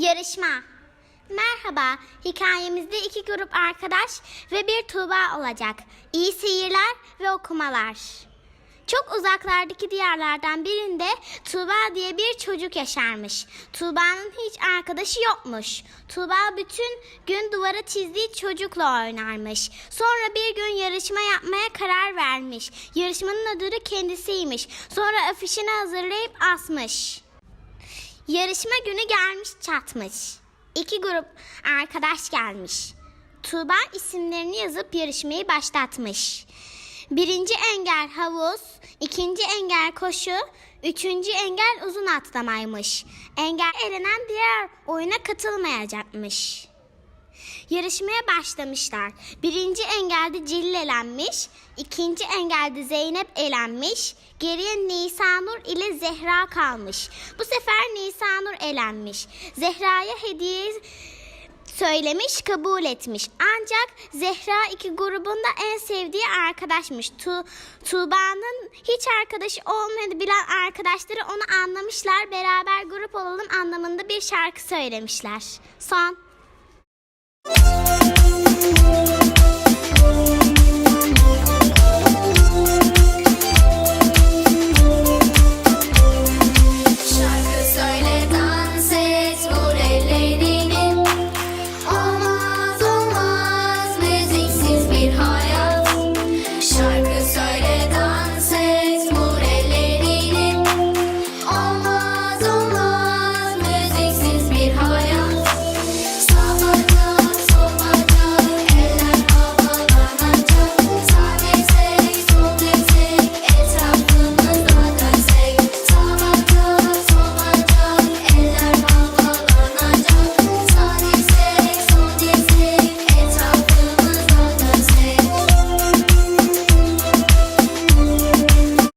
Yarışma. Merhaba, hikayemizde iki grup arkadaş ve bir Tuğba olacak. İyi seyirler ve okumalar. Çok uzaklardaki diyarlardan birinde Tuğba diye bir çocuk yaşarmış. Tuğba'nın hiç arkadaşı yokmuş. Tuğba bütün gün duvara çizdiği çocukla oynarmış. Sonra bir gün yarışma yapmaya karar vermiş. Yarışmanın ödülü kendisiymiş. Sonra afişini hazırlayıp asmış. Yarışma günü gelmiş çatmış. İki grup arkadaş gelmiş. Tuğba isimlerini yazıp yarışmayı başlatmış. Birinci engel havuz, ikinci engel koşu, üçüncü engel uzun atlamaymış. Engel elenen diğer oyuna katılmayacakmış. Yarışmaya başlamışlar. Birinci engelde Celil elenmiş, ikinci engelde Zeynep elenmiş, geriye Nisanur ile Zehra kalmış. Bu sefer Nisanur elenmiş. Zehra'ya hediye söylemiş, kabul etmiş. Ancak Zehra iki grubun da en sevdiği arkadaşmış. Tu Tuğba'nın hiç arkadaşı olmadı bilen arkadaşları onu anlamışlar. Beraber grup olalım anlamında bir şarkı söylemişler. Son.